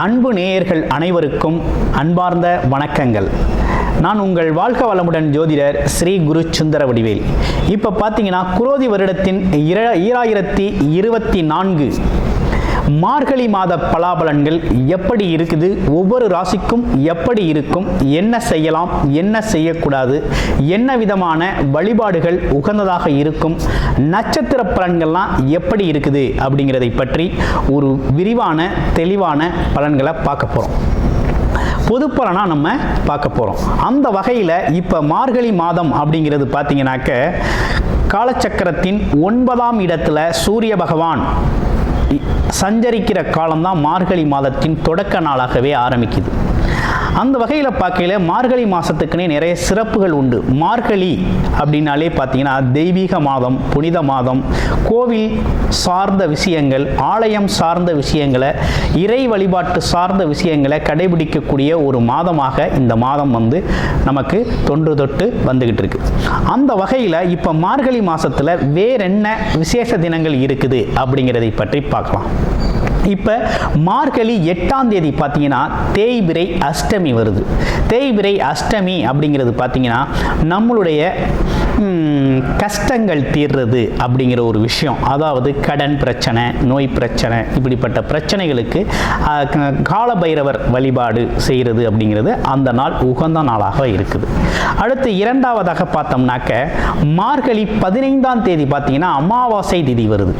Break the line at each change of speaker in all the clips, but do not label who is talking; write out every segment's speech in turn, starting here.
அன்பு நேயர்கள் அனைவருக்கும் அன்பார்ந்த வணக்கங்கள். நான் உங்கள் வாழ்க வளமுடன் ஜோதிடர் ஸ்ரீ குரு சுந்தர வடிவேல். இப்போ பார்த்தீங்கன்னா குரோதி வருடத்தின் இர ஈராயிரத்தி இருபத்தி நான்கு மார்கழி மாத பலாபலன்கள் எப்படி இருக்குது? ஒவ்வொரு ராசிக்கும் எப்படி இருக்கும்? என்ன செய்யலாம்? என்ன செய்யக்கூடாது? என்ன விதமான வழிபாடுகள் உகந்ததாக இருக்கும்? நட்சத்திர பலன்கள்லாம் எப்படி இருக்குது? அப்படிங்கிறதை பற்றி ஒரு விரிவான தெளிவான பலன்களை பார்க்க போகிறோம் பொது பலனாக நம்ம பார்க்க போகிறோம் அந்த வகையில் இப்போ மார்கழி மாதம் அப்படிங்கிறது பார்த்தீங்கன்னாக்க காலச்சக்கரத்தின் ஒன்பதாம் இடத்துல சூரிய பகவான் சஞ்சரிக்கிற காலம்தான் மார்கழி மாதத்தின் தொடக்க நாளாகவே ஆரம்பிக்குது. அந்த வகையில் பார்க்கையில மார்கழி மாதத்துக்குன்னே நிறைய சிறப்புகள் உண்டு. மார்கழி அப்படின்னாலே பார்த்தீங்கன்னா தெய்வீக மாதம் புனித மாதம் கோவில் சார்ந்த விஷயங்கள் ஆலயம் சார்ந்த விஷயங்களை இறை வழிபாட்டு சார்ந்த விஷயங்களை கடைபிடிக்கக்கூடிய ஒரு மாதமாக இந்த மாதம் வந்து நமக்கு தொன்று தொட்டு வந்துக்கிட்டு இருக்கு. அந்த வகையில் இப்போ மார்கழி மாதத்தில் வேறென்ன விசேஷ தினங்கள் இருக்குது அப்படிங்கிறதை பற்றி பார்க்கலாம். இப்போ மார்கழி எட்டாம் தேதி பார்த்தீங்கன்னா தேய்பிரை அஷ்டமி வருது. தேய்பிரை அஷ்டமி அப்படிங்கிறது பார்த்தீங்கன்னா நம்மளுடைய கஷ்டங்கள் தீர்றது அப்படிங்கிற ஒரு விஷயம். அதாவது கடன் பிரச்சனை நோய் பிரச்சனை இப்படிப்பட்ட பிரச்சனைகளுக்கு காலபைரவர் வழிபாடு செய்கிறது அப்படிங்கிறது அந்த நாள் உகந்த நாளாக இருக்குது. அடுத்து இரண்டாவதாக பார்த்தோம்னாக்க மார்கழி பதினைந்தாம் தேதி பார்த்தீங்கன்னா அமாவாசை திதி வருது.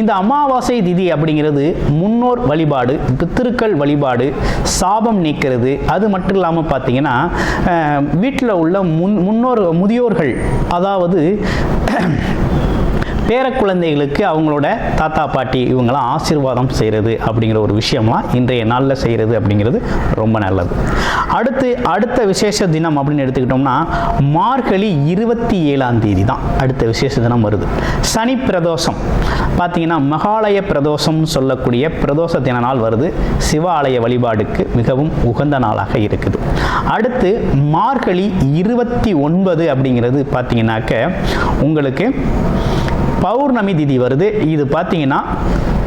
இந்த அமாவாசை திதி அப்படிங்கிறது முன்னோர் வழிபாடு பித்திருக்கள் வழிபாடு சாபம் நீக்கிறது. அது மட்டும் இல்லாமல் பார்த்தீங்கன்னா வீட்டில் உள்ள முன் முன்னோர் முதியோர்கள் அதாவது பேர குழந்தைகளுக்கு அவங்களோட தாத்தா பாட்டி இவங்களாம் ஆசீர்வாதம் செய்கிறது அப்படிங்கிற ஒரு விஷயம்லாம் இன்றைய நாளில் செய்கிறது அப்படிங்கிறது ரொம்ப நல்லது. அடுத்து அடுத்த விசேஷ தினம் அப்படின்னு எடுத்துக்கிட்டோம்னா மார்கழி இருபத்தி ஏழாம் தேதி தான் அடுத்த விசேஷ தினம் வருது. சனி பிரதோஷம். பார்த்தீங்கன்னா மகாலய பிரதோஷம் சொல்லக்கூடிய பிரதோஷ தின நாள் வருது. சிவாலய வழிபாடுக்கு மிகவும் உகந்த நாளாக இருக்குது. அடுத்து மார்கழி இருபத்தி ஒன்பது அப்படிங்கிறது பார்த்தீங்கன்னாக்க உங்களுக்கு பௌர்ணமி திதி வருது. இது பார்த்தீங்கன்னா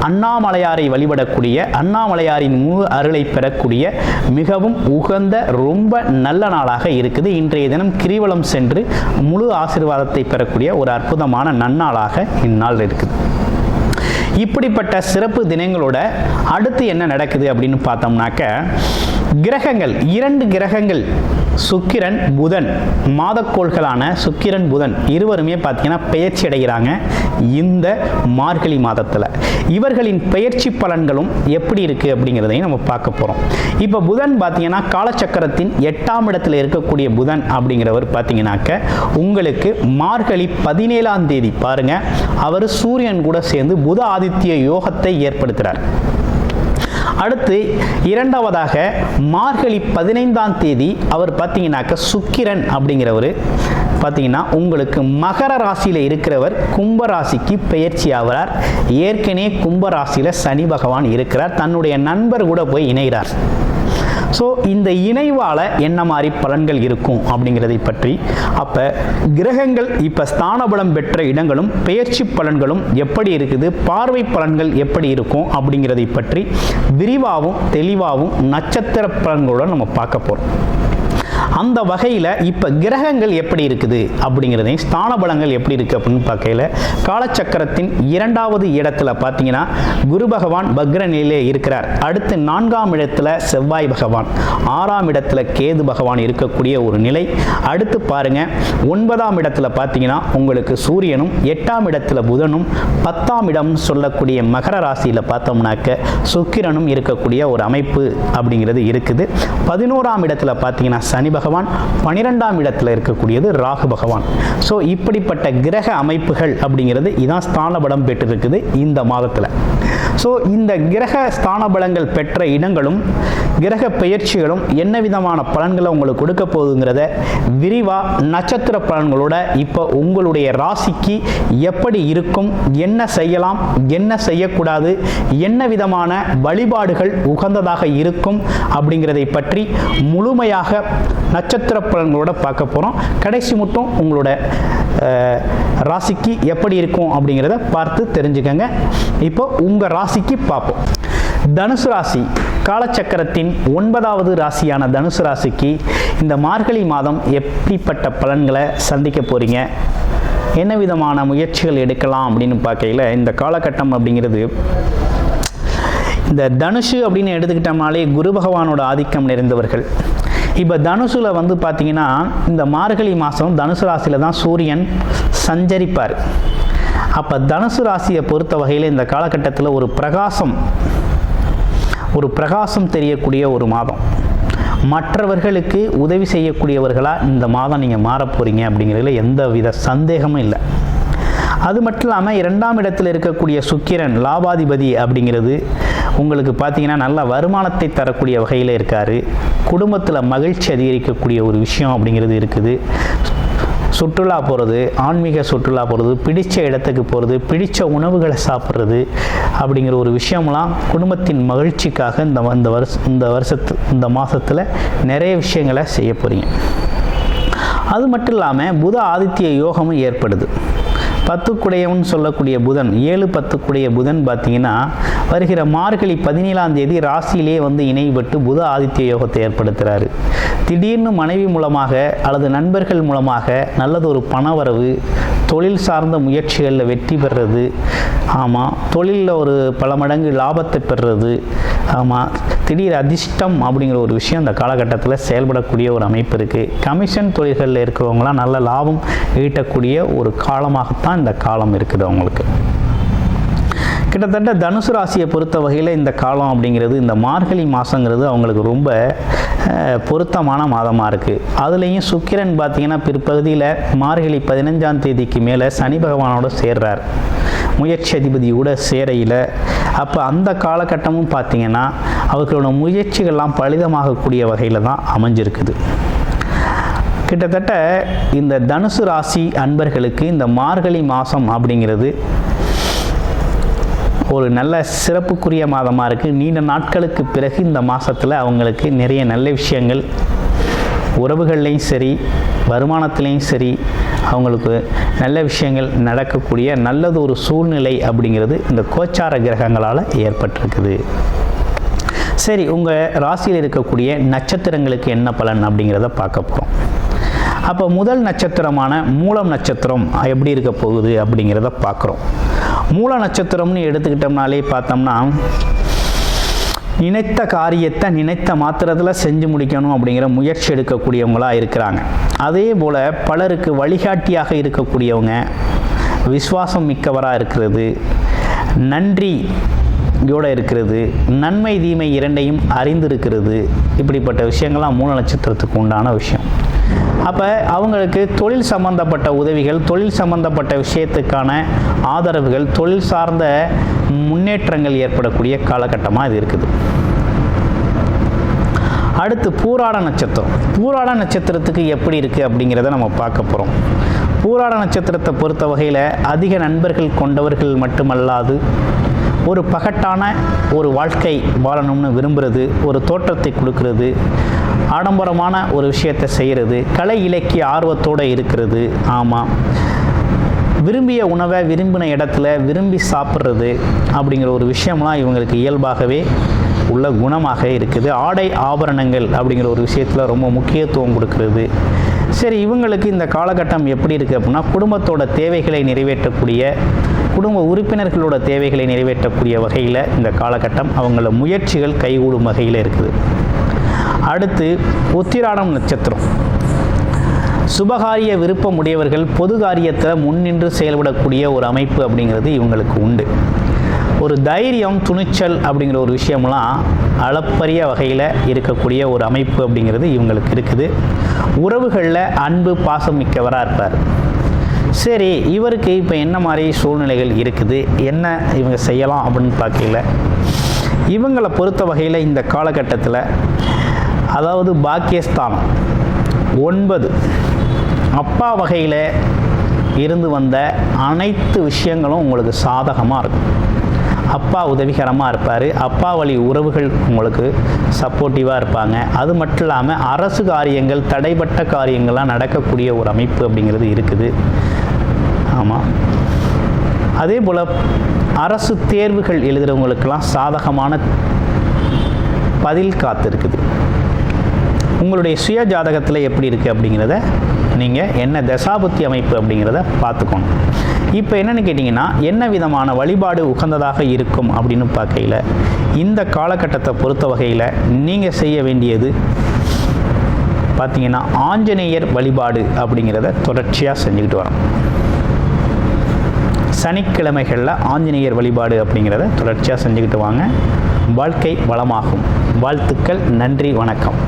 அண்ணாமலையாரை வழிபடக்கூடிய அண்ணாமலையாரின் முழு அருளை பெறக்கூடிய மிகவும் உகந்த ரொம்ப நல்ல நாளாக இருக்குது. இன்றைய தினம் கிரிவலம் சென்று முழு ஆசீர்வாதத்தை பெறக்கூடிய ஒரு அற்புதமான நன்னாளாக இந்நாள் இருக்குது. இப்படிப்பட்ட சிறப்பு தினங்களோட அடுத்து என்ன நடக்குது அப்படின்னு பார்த்தோம்னாக்க கிரகங்கள் இரண்டு கிரகங்கள் சுக்கிரன் புதன் மாதக்கோள்களான சுக்கிரன் புதன் இருவருமே பார்த்தீங்கன்னா பெயர்ச்சி அடைகிறாங்க இந்த மார்கழி மாதத்தில். இவர்களின் பெயர்ச்சி பலன்களும் எப்படி இருக்குது அப்படிங்கிறதையும் நம்ம பார்க்க போகிறோம் இப்போ புதன் பார்த்தீங்கன்னா காலச்சக்கரத்தின் எட்டாம் இடத்துல இருக்கக்கூடிய புதன் அப்படிங்கிறவர் பார்த்தீங்கன்னாக்க உங்களுக்கு மார்கழி பதினேழாம் தேதி பாருங்க. அவர் சூரியன் கூட சேர்ந்து புத ஆதித்ய யோகத்தை ஏற்படுத்துகிறார் அடுத்து இரண்டாவதாக மார்கழி பதினைந்தாம் தேதி அவர் பார்த்தீங்கன்னாக்க சுக்கிரன் அப்படிங்கிறவர். பார்த்தீங்கன்னா உங்களுக்கு மகர ராசியில் இருக்கிறவர் கும்ப ராசிக்கு பெயர்ச்சி ஆகிறார் ஏற்கனவே கும்ப ராசியில் சனி பகவான் இருக்கிறார். தன்னுடைய நண்பர் கூட போய் இணைகிறார். ஸோ இந்த இணைவால் என்ன மாதிரி பலன்கள் இருக்கும் அப்படிங்கிறதை பற்றி அப்போ கிரகங்கள் இப்போ ஸ்தானபலம் பெற்ற இடங்களும் பெயர்ச்சி பலன்களும் எப்படி இருக்குது பார்வை பலன்கள் எப்படி இருக்கும் அப்படிங்கிறதை பற்றி விரிவாகவும் தெளிவாகவும் நட்சத்திர பலன்களுடன் நம்ம பார்க்க போகிறோம் அந்த வகையில் இப்போ கிரகங்கள் எப்படி இருக்குது? அப்படிங்கிறதையும் ஸ்தான பலங்கள் எப்படி இருக்குது அப்படின்னு பார்க்கையில காலச்சக்கரத்தின் இரண்டாவது இடத்துல பார்த்தீங்கன்னா குரு பகவான் பக்ர நிலையிலே இருக்கிறார். அடுத்து நான்காம் இடத்துல செவ்வாய் பகவான். ஆறாம் இடத்துல கேது பகவான் இருக்கக்கூடிய ஒரு நிலை. அடுத்து பாருங்க ஒன்பதாம் இடத்துல பார்த்தீங்கன்னா உங்களுக்கு சூரியனும் எட்டாம் இடத்துல புதனும் பத்தாம் இடம் சொல்லக்கூடிய மகர ராசியில் பார்த்தோம்னாக்க சுக்கிரனும் இருக்கக்கூடிய ஒரு அமைப்பு அப்படிங்கிறது இருக்குது. பதினோராம் இடத்துல பார்த்தீங்கன்னா சனி பகவான் பனிரெண்டாம் இடத்துல இருக்கக்கூடியது ராகு பகவான். ஸோ இப்படிப்பட்ட கிரக அமைப்புகள் அப்படிங்கிறது இதான் ஸ்தான பலம் பெற்றிருக்குது இந்த மாதத்தில். ஸோ இந்த கிரக ஸ்தான பலங்கள் பெற்ற இடங்களும் கிரக பெயர்ச்சிகளும் என்ன விதமான பலன்களை உங்களுக்கு கொடுக்க போகுதுங்கிறத விரிவாக நட்சத்திர பலன்களோட இப்போ உங்களுடைய ராசிக்கு எப்படி இருக்கும் என்ன செய்யலாம் என்ன செய்யக்கூடாது என்ன விதமான வழிபாடுகள் உகந்ததாக இருக்கும் அப்படிங்கிறதை பற்றி முழுமையாக நட்சத்திர பலன்களோட பார்க்க போகிறோம் கடைசி மட்டும் உங்களோட ராசிக்கு எப்படி இருக்கும் அப்படிங்கிறத பார்த்து தெரிஞ்சுக்கங்க. இப்போ உங்கள் ராசிக்கு பார்ப்போம். தனுசு ராசி காலச்சக்கரத்தின் ஒன்பதாவது ராசியான தனுசு ராசிக்கு இந்த மார்கழி மாதம் எப்படிப்பட்ட பலன்களை சந்திக்க போகிறீங்க என்ன விதமான முயற்சிகள் எடுக்கலாம் அப்படின்னு பார்க்கையில் இந்த காலகட்டம் அப்படிங்கிறது இந்த தனுஷு அப்படின்னு எடுத்துக்கிட்டோம்னாலே குரு பகவானோட ஆதிக்கம் நிறைந்தவர்கள். இப்போ தனுசுல வந்து பார்த்தீங்கன்னா இந்த மார்கழி மாதம் தனுசு ராசியில் தான் சூரியன் சஞ்சரிப்பார். அப்போ தனுசு ராசியை பொறுத்த வகையில் இந்த காலகட்டத்தில் ஒரு பிரகாசம் ஒரு பிரகாசம் தெரியக்கூடிய ஒரு மாதம். மற்றவர்களுக்கு உதவி செய்யக்கூடியவர்களாக இந்த மாதம் நீங்கள் மாறப் போகிறீங்க அப்படிங்கிறதுல எந்த வித சந்தேகமும் இல்லை. அது மட்டும் இல்லாமல் இரண்டாம் இடத்தில் இருக்கக்கூடிய சுக்கிரன் லாபாதிபதி அப்படிங்கிறது உங்களுக்கு பார்த்தீங்கன்னா நல்ல வருமானத்தை தரக்கூடிய வகையில் இருக்கார். குடும்பத்தில் மகிழ்ச்சி அதிகரிக்கக்கூடிய ஒரு விஷயம் அப்படிங்கிறது இருக்குது. சுற்றுலா போகிறது ஆன்மீக சுற்றுலா போகிறது பிடித்த இடத்துக்கு போகிறது பிடித்த உணவுகளை சாப்பிட்றது அப்படிங்கிற ஒரு விஷயம்லாம் குடும்பத்தின் மகிழ்ச்சிக்காக இந்த இந்த வருஷ இந்த வருஷத்து இந்த மாதத்தில் நிறைய விஷயங்களை செய்ய போகிறீங்க அது மட்டும் இல்லாமல் புத ஆதித்ய யோகமும் ஏற்படுது. பத்துக்குடையவன் சொல்லக்கூடிய புதன் ஏழு பத்துக்குடைய புதன் பார்த்தீங்கன்னா வருகிற மார்கழி பதினேழாம் தேதி ராசியிலே வந்து இணைபட்டு புத ஆதித்ய யோகத்தை ஏற்படுத்துகிறாரு திடீர்னு மனைவி மூலமாக அல்லது நண்பர்கள் மூலமாக நல்லது ஒரு பணவரவு தொழில் சார்ந்த முயற்சிகளில் வெற்றி பெறுறது ஆமாம் தொழிலில் ஒரு பல மடங்கு லாபத்தை பெறுறது ஆமாம் திடீர் அதிர்ஷ்டம் அப்படிங்கிற ஒரு விஷயம் இந்த காலகட்டத்தில் செயல்படக்கூடிய ஒரு அமைப்பு இருக்குது கமிஷன் தொழில்களில் இருக்கிறவங்களாம் நல்ல லாபம் ஈட்டக்கூடிய ஒரு காலமாகத்தான் இந்த காலம் இருக்குது அவங்களுக்கு. கிட்டத்தட்ட தனுசு ராசியை பொறுத்த வகையில் இந்த காலம் அப்படிங்கிறது இந்த மார்கழி மாதங்கிறது அவங்களுக்கு ரொம்ப பொருத்தமான மாதமாக இருக்குது அதுலேயும் சுக்கிரன் பார்த்திங்கன்னா பிற்பகுதியில் மார்கழி பதினஞ்சாம் தேதிக்கு மேலே சனி பகவானோட சேர்றார். முயற்சி அதிபதியோட சேரையில். அப்போ அந்த காலகட்டமும் பார்த்தீங்கன்னா அவர்களோட முயற்சிகள்லாம் பலிதமாகக்கூடிய வகையில் தான் அமைஞ்சிருக்குது. கிட்டத்தட்ட இந்த தனுசு ராசி அன்பர்களுக்கு இந்த மார்கழி மாதம் அப்படிங்கிறது ஒரு நல்ல சிறப்புக்குரிய மாதமாக இருக்குது நீண்ட நாட்களுக்கு பிறகு இந்த மாதத்தில் அவங்களுக்கு நிறைய நல்ல விஷயங்கள் உறவுகள்லேயும் சரி வருமானத்துலேயும் சரி அவங்களுக்கு நல்ல விஷயங்கள் நடக்கக்கூடிய நல்லது ஒரு சூழ்நிலை அப்படிங்கிறது இந்த கோச்சார கிரகங்களால் ஏற்பட்டிருக்குது. சரி உங்கள் ராசியில் இருக்கக்கூடிய நட்சத்திரங்களுக்கு என்ன பலன் அப்படிங்கிறத பார்க்க போகிறோம் அப்போ முதல் நட்சத்திரமான மூலம் நட்சத்திரம் எப்படி இருக்க போகுது அப்படிங்கிறத பார்க்குறோம். மூல நட்சத்திரம்னு எடுத்துக்கிட்டோம்னாலே பார்த்தோம்னா நினைத்த காரியத்தை நினைத்த மாத்திரத்தில் செஞ்சு முடிக்கணும் அப்படிங்கிற முயற்சி எடுக்கக்கூடியவங்களாக இருக்கிறாங்க. அதே போல் பலருக்கு வழிகாட்டியாக இருக்கக்கூடியவங்க விசுவாசம் மிக்கவராக இருக்கிறது நன்றி யோட இருக்கிறது நன்மை தீமை இரண்டையும் அறிந்திருக்கிறது இப்படிப்பட்ட விஷயங்கள்லாம் மூல நட்சத்திரத்துக்கு உண்டான விஷயம். அப்போ அவங்களுக்கு தொழில் சம்பந்தப்பட்ட உதவிகள் தொழில் சம்பந்தப்பட்ட விஷயத்துக்கான ஆதரவுகள் தொழில் சார்ந்த முன்னேற்றங்கள் ஏற்படக்கூடிய காலகட்டமாக இது இருக்குது. அடுத்து பூராட நட்சத்திரம். பூராட நட்சத்திரத்துக்கு எப்படி இருக்குது அப்படிங்கிறத நம்ம பார்க்க போகிறோம் பூராட நட்சத்திரத்தை பொறுத்த வகையில் அதிக நண்பர்கள் கொண்டவர்கள் மட்டுமல்லாது ஒரு பகட்டான ஒரு வாழ்க்கை வாழணும்னு விரும்புகிறது ஒரு தோற்றத்தை கொடுக்கறது ஆடம்பரமான ஒரு விஷயத்தை செய்கிறது கலை இலக்கிய ஆர்வத்தோடு இருக்கிறது. ஆமாம் விரும்பிய உணவை விரும்பின இடத்துல விரும்பி சாப்பிட்றது அப்படிங்கிற ஒரு விஷயம்லாம் இவங்களுக்கு இயல்பாகவே உள்ள குணமாக இருக்குது. ஆடை ஆபரணங்கள் அப்படிங்கிற ஒரு விஷயத்தில் ரொம்ப முக்கியத்துவம் கொடுக்கறது. சரி இவங்களுக்கு இந்த காலகட்டம் எப்படி இருக்குது அப்படின்னா குடும்பத்தோட தேவைகளை நிறைவேற்றக்கூடிய குடும்ப உறுப்பினர்களோட தேவைகளை நிறைவேற்றக்கூடிய வகையில் இந்த காலகட்டம் அவங்கள முயற்சிகள் கைகூடும் வகையில் இருக்குது. அடுத்து உத்திராடம் நட்சத்திரம். சுபகாரிய விருப்பம் உடையவர்கள் பொது காரியத்தில் முன்னின்று செயல்படக்கூடிய ஒரு அமைப்பு அப்படிங்கிறது இவங்களுக்கு உண்டு. ஒரு தைரியம் துணிச்சல் அப்படிங்கிற ஒரு விஷயம்லாம் அளப்பரிய வகையில் இருக்கக்கூடிய ஒரு அமைப்பு அப்படிங்கிறது இவங்களுக்கு இருக்குது. உறவுகளில் அன்பு பாசம் மிக்கவராக இருப்பார். சரி இவருக்கு இப்போ என்ன மாதிரி சூழ்நிலைகள் இருக்குது? என்ன இவங்க செய்யலாம் அப்படின்னு பார்க்கல. இவங்களை பொறுத்த வகையில் இந்த காலகட்டத்தில் அதாவது பாக்கியஸ்தானம் ஒன்பது அப்பா வகையில் இருந்து வந்த அனைத்து விஷயங்களும் உங்களுக்கு சாதகமாக இருக்கும். அப்பா உதவிகரமாக இருப்பார். அப்பா வழி உறவுகள் உங்களுக்கு சப்போர்ட்டிவாக இருப்பாங்க. அது மட்டும் இல்லாமல் அரசு காரியங்கள் தடைப்பட்ட காரியங்கள்லாம் நடக்கக்கூடிய ஒரு அமைப்பு அப்படிங்கிறது இருக்குது. ஆமாம் அதே போல் அரசு தேர்வுகள் எழுதுகிறவங்களுக்கெல்லாம் சாதகமான பதில் காத்திருக்குது உங்களுடைய சுய ஜாதகத்தில் எப்படி இருக்குது அப்படிங்கிறத நீங்கள் என்ன தசாபுத்தி அமைப்பு அப்படிங்கிறத பார்த்துக்கணும் இப்போ என்னென்னு கேட்டிங்கன்னா என்ன விதமான வழிபாடு உகந்ததாக இருக்கும் அப்படின்னு பார்க்கையில் இந்த காலகட்டத்தை பொறுத்த வகையில் நீங்கள் செய்ய வேண்டியது பார்த்தீங்கன்னா ஆஞ்சநேயர் வழிபாடு அப்படிங்கிறத தொடர்ச்சியாக செஞ்சுக்கிட்டு வரோம். சனிக்கிழமைகளில் ஆஞ்சநேயர் வழிபாடு அப்படிங்கிறத தொடர்ச்சியாக செஞ்சுக்கிட்டு வாங்க. வாழ்க்கை வளமாகும். வாழ்த்துக்கள் நன்றி வணக்கம்.